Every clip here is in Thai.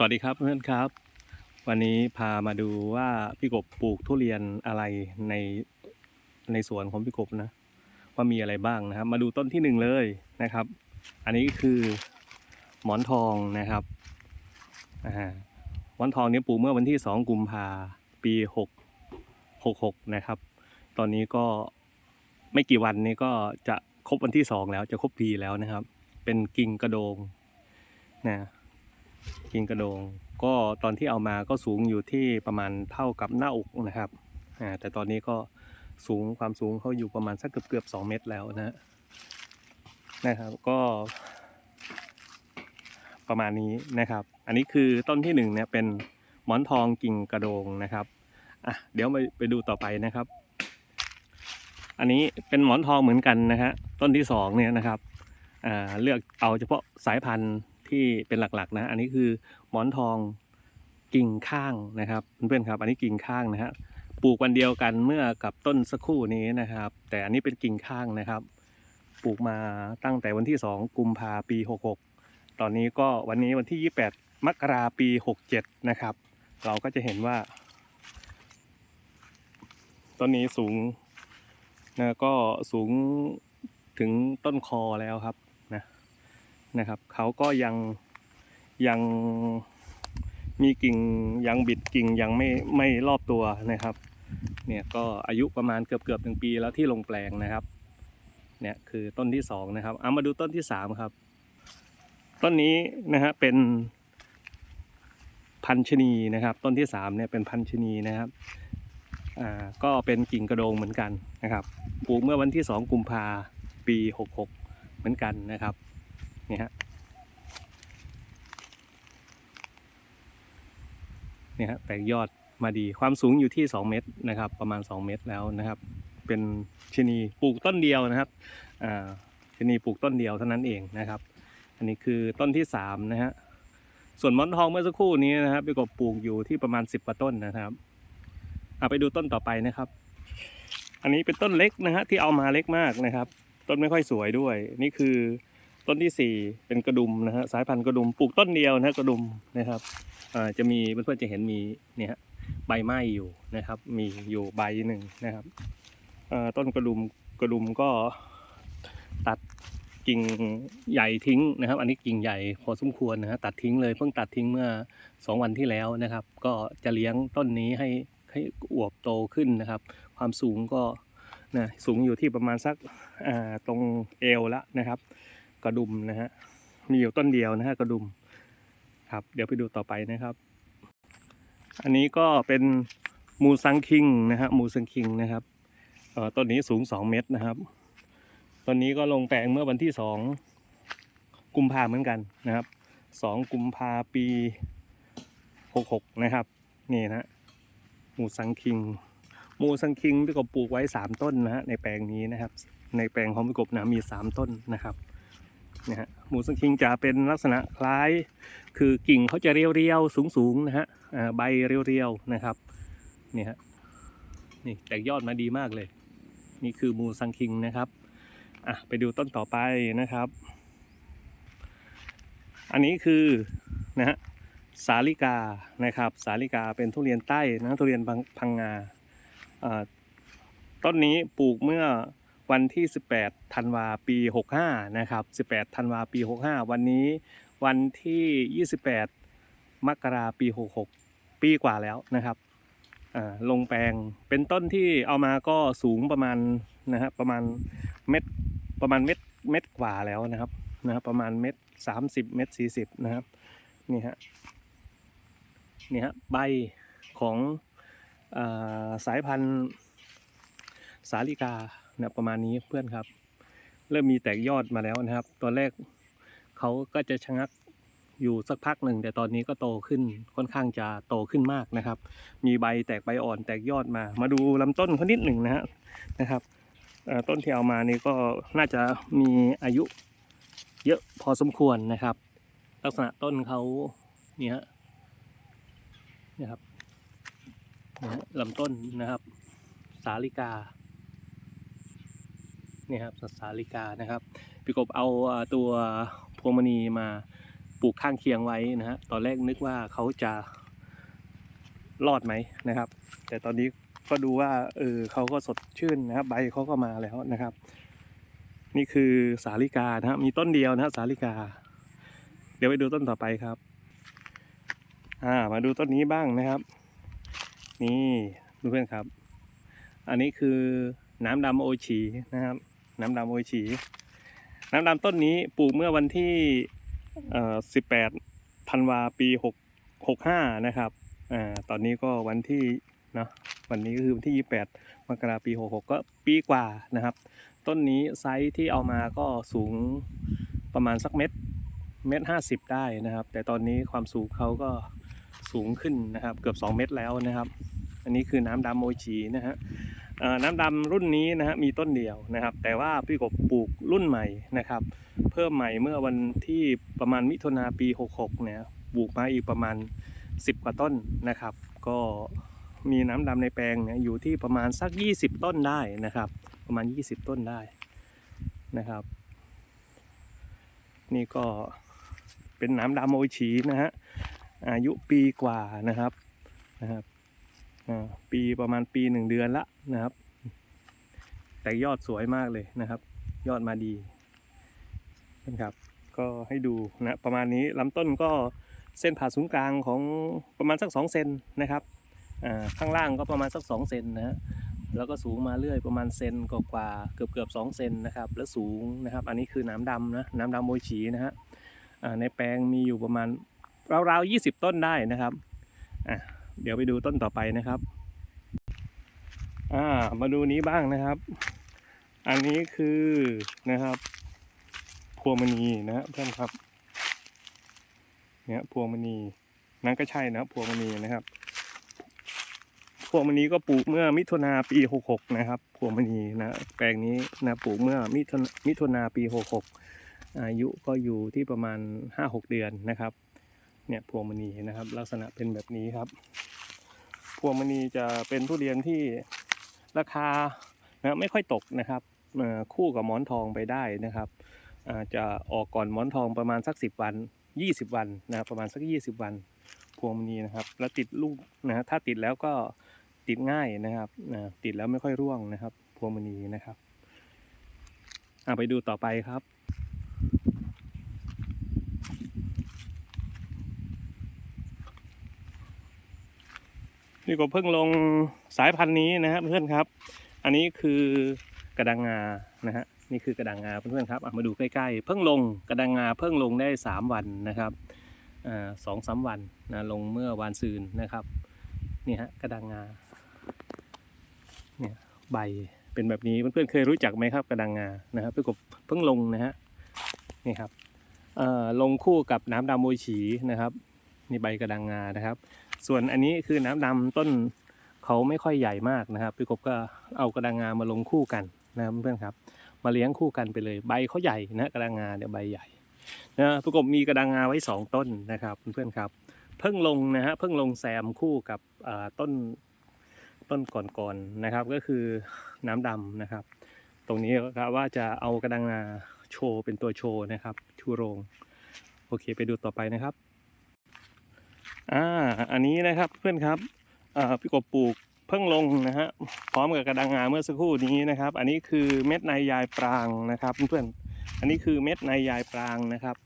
สวัสดีครับเพื่อนครับ วันนี้พามาดูว่าพี่กบปลูกทุเรียนอะไรในในสวนของพี่กบนะ ว่ามีอะไรบ้างนะครับ มาดูต้นที่หนึ่งเลยนะครับ อันนี้คือหมอนทองนะครับอ่าหมอนทองนี้ปลูกเมื่อวันที่สองกุมภาปีหกหกหกนะครับ ตอนนี้ก็ไม่กี่วันนี้ก็จะครบวันที่สองแล้วจะครบปีแล้วนะครับ เป็นกิ่งกระโดงนะ กิ่งกระโดง ก็ตอนที่เอามาก็สูงอยู่ที่ประมาณเท่ากับหน้าอกนะครับแต่ตอนนี้ก็สูงความสูงเขาอยู่ประมาณสักเกือบเกือบสองเมตรแล้วนะนะครับก็ประมาณนี้นะครับ อันนี้คือต้นที่หนึ่งเนี่ยเป็นหมอนทองกิ่งกระโดงนะครับอะเดี๋ยวไปไปดูต่อไปนะครับ อันนี้เป็นหมอนทองเหมือนกันนะฮะต้นที่สองเนี่ยนะครับอ่าเลือกเอาเฉพาะสายพันธุ์ ที่เป็นหลักๆนะ อันนี้คือหมอนทองกิ่งข้างนะครับเพื่อนๆครับอันนี้กิ่งข้างนะฮะปลูกวันเดียวกันเมื่อกับต้นสักครู่นี้นะครับ แต่อันนี้เป็นกิ่งข้างนะครับ ปลูกมาตั้งแต่วันที่ 2 กุมภาปี 66 ตอนนี้ก็วันนี้วันที่ 28 มกราปี 67 นะครับ เราก็จะเห็นว่า ต้นนี้สูงนะก็สูงถึงต้นคอแล้วครับ นะครับเขาก็ยังยังมีกิ่งยังบิดกิ่งยังไม่ไม่รอบตัวนะครับ เนี่ยก็อายุประมาณเกือบเกือบหนึ่งปีแล้วที่ลงแปลงนะครับ เนี่ยคือต้นที่สองนะครับเอามาดูต้นที่สามครับ ต้นนี้นะฮะเป็นพันชนีนะครับ ต้นที่สามเนี่ยเป็นพันชนีนะครับอ่าก็เป็นกิ่งกระโดงเหมือนกันนะครับปลูกเมื่อวันที่สองกุมภาปีหกหกเหมือนกันนะครับ นี่ฮะนี่ฮะแตกยอดมาดีความสูงอยู่ที่ 2 เมตรนะครับ ประมาณ 2 เมตรแล้วนะครับ เป็นชะนีปลูกต้นเดียวนะครับอ่าชะนีปลูกต้นเดียวเท่านั้นเองนะครับ อันนี้คือต้นที่3นะฮะส่วนมอนทองเมื่อสักครู่นี้นะครับพี่กบปลูกอยู่ที่ประมาณ 10กว่าต้นนะครับเอาไปดูต้นต่อไปนะครับ อันนี้เป็นต้นเล็กนะฮะที่เอามาเล็กมากนะครับ ต้นไม่ค่อยสวยด้วย นี่คือ ต้นที่สี่เป็นกระดุมนะฮะสายพันธุ์กระดุมปลูกต้นเดียวนะกระดุมนะครับจะมีเพื่อนๆจะเห็นมีเนี่ยใบไม้อยู่นะครับ มีอยู่ใบหนึ่งนะครับต้นกระดุมกระดุมก็ตัดกิ่งใหญ่ทิ้งนะครับ อันนี้กิ่งใหญ่พอสมควรนะฮะตัดทิ้งเลยเพิ่งตัดทิ้งเมื่อสองวันที่แล้วนะครับ ก็จะเลี้ยงต้นนี้ให้ให้อวบโตขึ้นนะครับ ความสูงก็นะสูงอยู่ที่ประมาณสักตรงเอวละนะครับ กระดุมนะฮะ มีอยู่ต้นเดียวนะฮะกระดุม ครับ เดี๋ยวไปดูต่อไปนะครับ อันนี้ก็เป็นมูซังคิงนะฮะมูซังคิงนะครับเอ่อต้นนี้สูง 2 เมตรนะครับ ต้นนี้ก็ลงแปลงเมื่อวันที่ 2 กุมภาเหมือนกันนะครับ 2 กุมภาปี 66 นะครับ นี่นะฮะมูซังคิงมูซังคิงพี่กบปลูกไว้ 3 ต้นนะฮะในแปลงนี้นะครับ ในแปลงของพี่กบนะมี 3 ต้นนะครับ นะฮะหมูสังคิงจะเป็นลักษณะคล้าย คือกิ่งเขาจะเรียวๆสูงๆนะฮะใบเรียวๆนะครับนี่ฮะนี่แตกยอดมาดีมากเลย นี่คือมูสังคิงนะครับอะไปดูต้นต่อไปนะครับ อันนี้คือนะฮะสาลิกานะครับ สาลิกาเป็นทุเรียนใต้นะทุเรียนพังพังงาต้นนี้ปลูกเมื่อ วันที่ 18 ธันวาปี 65 นะครับ 18 ธันวาปี 65 วันนี้วันที่ 28 มกราปี 66 ปีกว่าแล้วนะครับอ่าลงแปลงเป็นต้นที่เอามาก็สูงประมาณนะฮะประมาณเม็ดประมาณเม็ดเม็ดกว่าแล้วนะครับนะครับประมาณเม็ด30เม็ด40นะครับนี่ฮะนี่ฮะใบของอาสายพันธุ์สาลิกา นะประมาณนี้เพื่อนครับ เริ่มมีแตกยอดมาแล้วนะครับ ตอนแรกเขาก็จะชะงักอยู่สักพักหนึ่งแต่ตอนนี้ก็โตขึ้นค่อนข้างจะโตขึ้นมากนะครับ มีใบแตกใบอ่อนแตกยอดมา มาดูลำต้นเขานิดหนึ่งนะฮะนะครับต้นที่เอามานี่ก็น่าจะมีอายุเยอะพอสมควรนะครับ ลักษณะต้นเขาเนี่ยฮะนี่ครับนี่ฮะลำต้นนะครับ สาลิกา นี่ครับสาลิกานะครับพี่กบเอาตัวพวงมณีมาปลูกข้างเคียงไว้นะฮะตอนแรกนึกว่าเขาจะรอดไหมนะครับ แต่ตอนนี้ก็ดูว่าเออเขาก็สดชื่นนะครับ ใบเขาก็มาแล้วนะครับ นี่คือสาลิกานะฮะมีต้นเดียวนะฮะสาลิกา เดี๋ยวไปดูต้นต่อไปครับอ่ามาดูต้นนี้บ้างนะครับ นี่เพื่อนๆครับ อันนี้คือน้ำดำโอชีนะครับ น้ำดำโอชี น้ำดำต้นนี้ปลูกเมื่อวันที่18ธันวาปี65นะครับอ่าตอนนี้ก็วันที่เนาะวันนี้ก็คือวันที่28มกราปี66ก็ปีกว่านะครับ ต้นนี้ไซส์ที่เอามาก็สูงประมาณสักเม็ดเม็ดห้าสิบได้นะครับ แต่ตอนนี้ความสูงเขาก็สูงขึ้นนะครับ เกือบ 2 เม็ดแล้วนะครับ อันนี้คือน้ำดำโมชีนะฮะ น้ำดำรุ่นนี้นะฮะมีต้นเดียวนะครับ แต่ว่าพี่กบปลูกรุ่นใหม่นะครับ เพิ่มใหม่เมื่อวันที่ประมาณมิถุนาปี 66 เนี่ยปลูกมาอีกประมาณ 10 กว่าต้นนะครับ ก็มีน้ำดำในแปลงเนี่ยอยู่ที่ประมาณสัก 20 ต้นได้นะครับ ประมาณ 20 ต้นได้นะครับ นี่ก็เป็นน้ำดำโอชีนะฮะอายุปีกว่านะครับนะครับ ปีประมาณปีหนึ่งเดือนละนะครับ แต่ยอดสวยมากเลยนะครับ ยอดมาดีนะครับ ก็ให้ดูนะประมาณนี้ลำต้นก็เส้นผ่าศูนย์กลางของประมาณสัก2เซนนะครับข้างล่างก็ประมาณสัก2เซนนะฮะแล้วก็สูงมาเรื่อยประมาณเซนกว่าเกือบเกือบสองเซนนะครับ แล้วสูงนะครับ อันนี้คือน้ำดำนะน้ำดำโมชีนะฮะในแปลงมีอยู่ประมาณราวๆยี่สิบต้นได้นะครับอะ เดี๋ยวไปดูต้นต่อไปนะครับอ่ามาดูนี้บ้างนะครับ อันนี้คือนะครับ พวงมณีนะเพื่อนครับเนี่ยพวงมณีนั่นก็ใช่นะพวงมณีนะครับ พวงมณีก็ปลูกเมื่อมิถุนาปี66นะครับพวงมณีนะแปลงนี้นะปลูกเมื่อมิถุนมิถุนาปี66อายุก็อยู่ที่ประมาณ5-6เดือนนะครับ เนี่ยพวงมณีนะครับ ลักษณะเป็นแบบนี้ครับ พวงมณีจะเป็นทุเรียนที่ราคานะไม่ค่อยตกนะครับคู่กับหมอนทองไปได้นะครับจะออกก่อนหมอนทองประมาณสัก 10 วัน 20 วันนะครับประมาณสัก 20 วันพวงมณีนะครับ แล้วติดลูกนะถ้าติดแล้วก็ติดง่ายนะครับนะติดแล้วไม่ค่อยร่วงนะครับ พวงมณีนะครับอะไปดูต่อไปครับ นี่ก็เพิ่งลงสายพันธุ์นี้นะครับเพื่อนครับ อันนี้คือกระดังงานะฮะนี่คือกระดังงาเพื่อนๆครับมาดูใกล้ๆ เพิ่งลงกระดังงาเพิ่งลงได้สามวันนะครับอ่าสองสามวันนะลงเมื่อวานซืนนะครับนี่ฮะกระดังงาเนี่ยใบเป็นแบบนี้เพื่อนๆเคยรู้จักไหมครับกระดังงานะครับพี่กบเพิ่งลงนะฮะนี่ครับอ่อลงคู่กับน้ำดำโมฉีนะครับนี่ใบกระดังงานะครับ ส่วนอันนี้คือน้ำดำต้นเขาไม่ค่อยใหญ่มากนะครับพี่กบก็เอากระดังงามาลงคู่กันนะครับเพื่อนครับ มาเลี้ยงคู่กันไปเลย ใบเขาใหญ่นะกระดังงาเนี่ยใบใหญ่นะประกบมีกระดังงาไว้สองต้นนะครับเพื่อนครับ เพิ่งลงนะฮะเพิ่งลงแซมคู่กับต้นต้นก่อนๆนะครับ ก็คือน้ำดำนะครับ ตรงนี้ก็ว่าจะเอากระดังงาโชว์เป็นตัวโชว์นะครับ ชูโรง โอเคไปดูต่อไปนะครับ อ่าอันนี้นะครับเพื่อนครับพี่กบปลูกเพิ่งลงนะฮะพร้อมกับกระดังงาเมื่อสักครู่นี้นะครับ อันนี้คือเม็ดในยายปรางนะครับเพื่อนอันนี้คือเม็ดในยายปรางนะครับ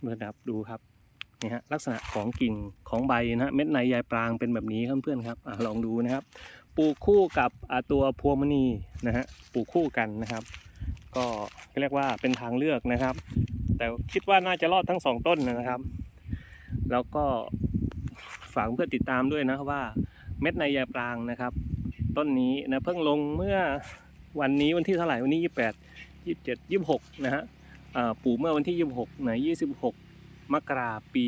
เมื่อดับดูครับนี่ฮะลักษณะของกิ่งของใบนะฮะเม็ดในยายปรางเป็นแบบนี้ครับเพื่อนครับอลองดูนะครับ ปลูกคู่กับตัวพวงมณีนะฮะปลูกคู่กันนะครับ ก็เรียกว่าเป็นทางเลือกนะครับ แต่คิดว่าน่าจะรอดทั้งสองต้นนะครับ แล้วก็ ฝากเพื่อนติดตามด้วยนะว่าเม็ดในยาปรางนะครับ ต้นนี้นะเพิ่งลงเมื่อวันนี้วันที่เท่าไหร่วันนี้ยี่แปดยี่สิบเจ็ดยี่สิบหกนะฮะปลูกเมื่อวันที่ยี่สิบหกนะยี่สิบหกมกราปี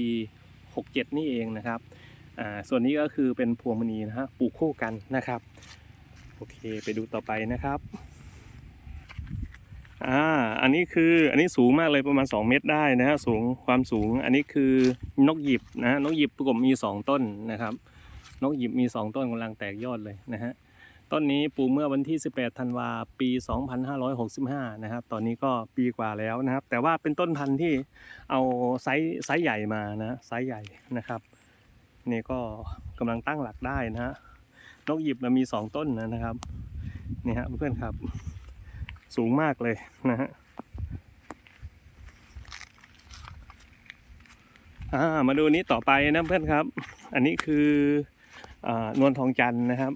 หกเจ็ดนี่เองนะครับส่วนนี้ก็คือเป็นพวงมณีนะฮะปลูกคู่กันนะครับ โอเคไปดูต่อไปนะครับ อ่า อันนี้คืออันนี้สูงมากเลยประมาณ 2 เมตรได้นะฮะสูงความสูง อันนี้คือนกหยิบนะฮะนกหยิบประกบมี 2 ต้นนะครับ นกหยิบมี 2 ต้นกำลังแตกยอดเลยนะฮะต้นนี้ปลูกเมื่อวันที่ 18 ธันวาปี 2565 นะครับ ตอนนี้ก็ปีกว่าแล้วนะครับ แต่ว่าเป็นต้นพันธุ์ที่เอาไซส์ไซส์ใหญ่มานะไซส์ใหญ่นะครับ นี่ก็กำลังตั้งหลักได้นะฮะนกหยิบมันมี 2 ต้นนะครับนี่ฮะเพื่อนๆครับ สูงมากเลยนะฮะอ่ามาดูนี้ต่อไปนะเพื่อนครับ อันนี้คืออนวลทองจันนะครับ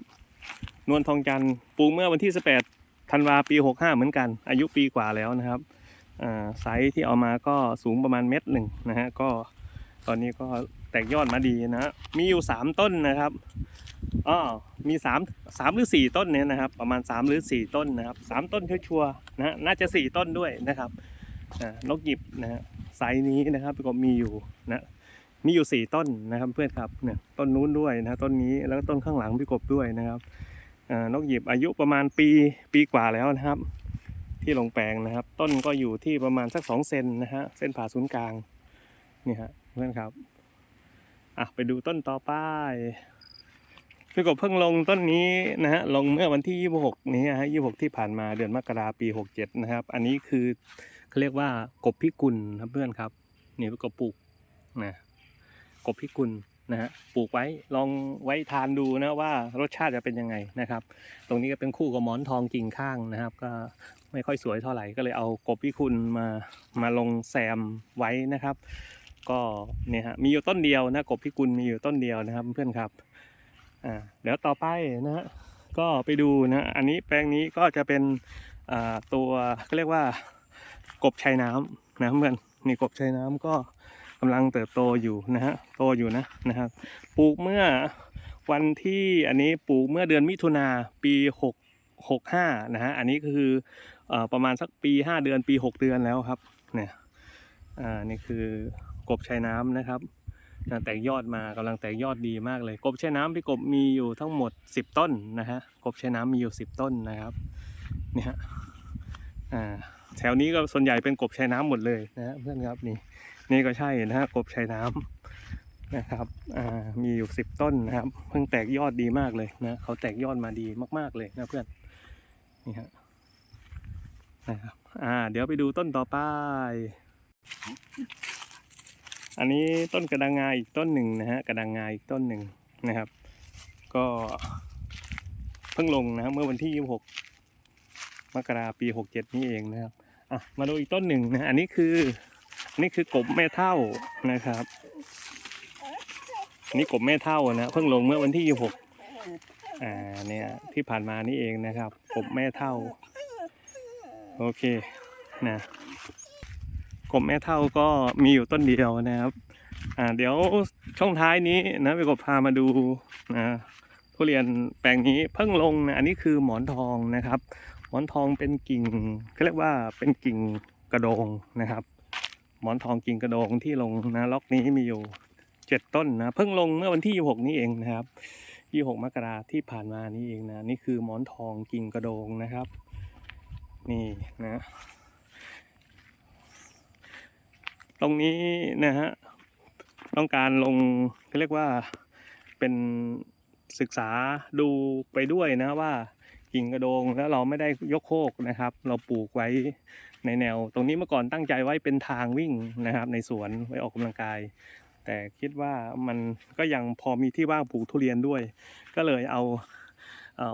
นวลทองจันปลูกเมื่อวันที่ 18ธันวาปี 65 เหมือนกัน อายุปีกว่าแล้วนะครับไซส์ที่เอามาก็สูงประมาณเม็ดหนึ่งนะฮะก็ตอนนี้ก็แตกยอดมาดีนะฮะมีอยู่ 3 ต้นนะครับ อ๋อมี3 3หรือ4ต้นเนี่ยนะครับ ประมาณ3หรือ4ต้นนะครับ3ต้นชัวร์ๆนะน่าจะ4ต้นด้วยนะครับนกหยิบนะฮะไซส์นี้นะครับก็มีอยู่นะมีอยู่4ต้นนะครับเพื่อนครับเนี่ยต้นนู้นด้วยนะต้นนี้แล้วก็ต้นข้างหลังพี่กบด้วยนะครับนกหยิบอายุประมาณปีปีกว่าแล้วนะครับ ที่ลงแปลงนะครับ ต้นก็อยู่ที่ประมาณสักสองเซนนะฮะเส้นผ่าศูนย์กลางนี่ฮะเพื่อนครับอะไปดูต้นต่อไป พี่กบเพิ่งลงต้นนี้นะฮะลงเมื่อวันที่ 26 นี้ฮะ26 ที่ผ่านมาเดือนมกราปี 67 นะครับ อันนี้คือเขาเรียกว่ากบพิกุลครับเพื่อนครับนี่พี่กบปลูกนะกบพิกุลนะฮะปลูกไว้ลองไว้ทานดูนะว่ารสชาติจะเป็นยังไงนะครับ ตรงนี้ก็เป็นคู่กับหมอนทองกิ่งข้างนะครับ ก็ไม่ค่อยสวยเท่าไหร่ก็เลยเอากบพิคุณมามาลงแซมไว้นะครับ ก็เนี่ยฮะมีอยู่ต้นเดียวนะกบพิกุลมีอยู่ต้นเดียวนะครับเพื่อนครับ อ่าเดี๋ยวต่อไปนะฮะก็ไปดูนะอันนี้แปลงนี้ก็จะเป็นอ่าตัวก็เรียกว่ากบชายน้ำนะเพื่อนนี่กบชายน้ำก็กำลังเติบโตอยู่นะฮะโตอยู่นะนะครับปลูกเมื่อวันที่อันนี้ปลูกเมื่อเดือนมิถุนาปีหกหกห้านะฮะอันนี้ก็คืออประมาณสักปีห้าเดือนปีหกเดือนแล้วครับเนี่ยอ่านี่คือกบชายน้ำนะครับ อ่าแตกยอดมากำลังแตกยอดดีมากเลย กบแชายน้ำพี่กบมีอยู่ทั้งหมด 10 ต้นนะฮะกบแชายน้ำมีอยู่ 10 ต้นนะครับเนี่ฮะอ่าแถวนี้ก็ส่วนใหญ่เป็นกบชายน้ำหมดเลยนะเพื่อนครับนี่นี่ก็ใช่นะฮะกบชายน้ำนะครับอ่ามีอยู่สิบต้นนะครับ เพิ่งแตกยอดดีมากเลยนะเขาแตกยอดมาดีมากๆเลยนะเพื่อนนี่ฮะนะครับอ่า เดี๋ยวไปดูต้นต่อไป อันนี้ต้นกระดังงาอีกต้นหนึ่งนะฮะกระดังงาอีกต้นหนึ่งนะครับ ก็เพิ่งลงนะเมื่อวันที่ 26 มกราปี 67 นี่เองนะครับอะมาดูอีกต้นหนึ่งนะอันนี้คือนี่คือกบแม่เท่านะครับนี่กบแม่เท่านะเพิ่งลงเมื่อวันที่ 26อ่าเนี่ยที่ผ่านมานี่เองนะครับกบแม่เท่า โอเคนะ กบแม่เท่าก็มีอยู่ต้นเดียวนะครับ อ่าเดี๋ยวช่องท้ายนี้นะไปกบพามาดูนะทุเรียนแปลงนี้เพิ่งลงนะอันนี้คือหมอนทองนะครับ หมอนทองเป็นกิ่งเขาเรียกว่าเป็นกิ่งกระโดงนะครับ หมอนทองกิ่งกระโดงที่ลงนะล็อกนี้มีอยู่เจ็ดต้นนะเพิ่งลงเมื่อวันที่ยี่หกนี้เองนะครับยี่หกมกราที่ผ่านมานี่เองนะนี่คือหมอนทองกิ่งกระโดงนะครับ นี่นะ ตรงนี้นะฮะต้องการลงเรียกว่าเป็นศึกษาดูไปด้วยนะว่ากิ่งกระโดงแล้วเราไม่ได้ยกโคกนะครับ เราปลูกไว้ในแนว ตรงนี้เมื่อก่อนตั้งใจไว้เป็นทางวิ่งนะครับ ในสวนไว้ออกกำลังกาย แต่คิดว่ามันก็ยังพอมีที่ว่างปลูกทุเรียนด้วย ก็เลยเอา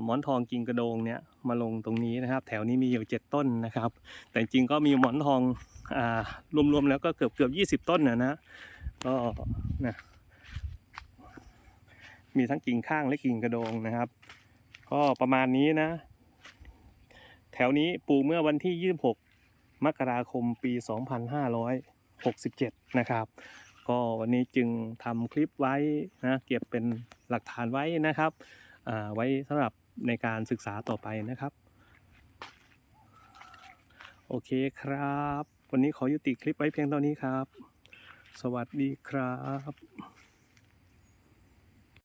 หมอนทองกิ่งกระโดงเนี่ยมาลงตรงนี้นะครับ แถวนี้มีอยู่เจ็ดต้นนะครับ แต่จริงก็มีหมอนทอง รวมๆแล้วก็เกือบเกือบยี่สิบต้นนะนะก็นะมีทั้งกิ่งข้างและกิ่งกระโดงนะครับ ก็ประมาณนี้นะ แถวนี้ปลูกเมื่อวันที่ 26 มกราคมปี 2567 นะครับ ก็วันนี้จึงทำคลิปไว้นะเก็บเป็นหลักฐานไว้นะครับอ่าไว้สำหรับในการศึกษาต่อไปนะครับ โอเคครับ วันนี้ขอยุติคลิปไว้เพียงเท่านี้ครับ สวัสดีครับ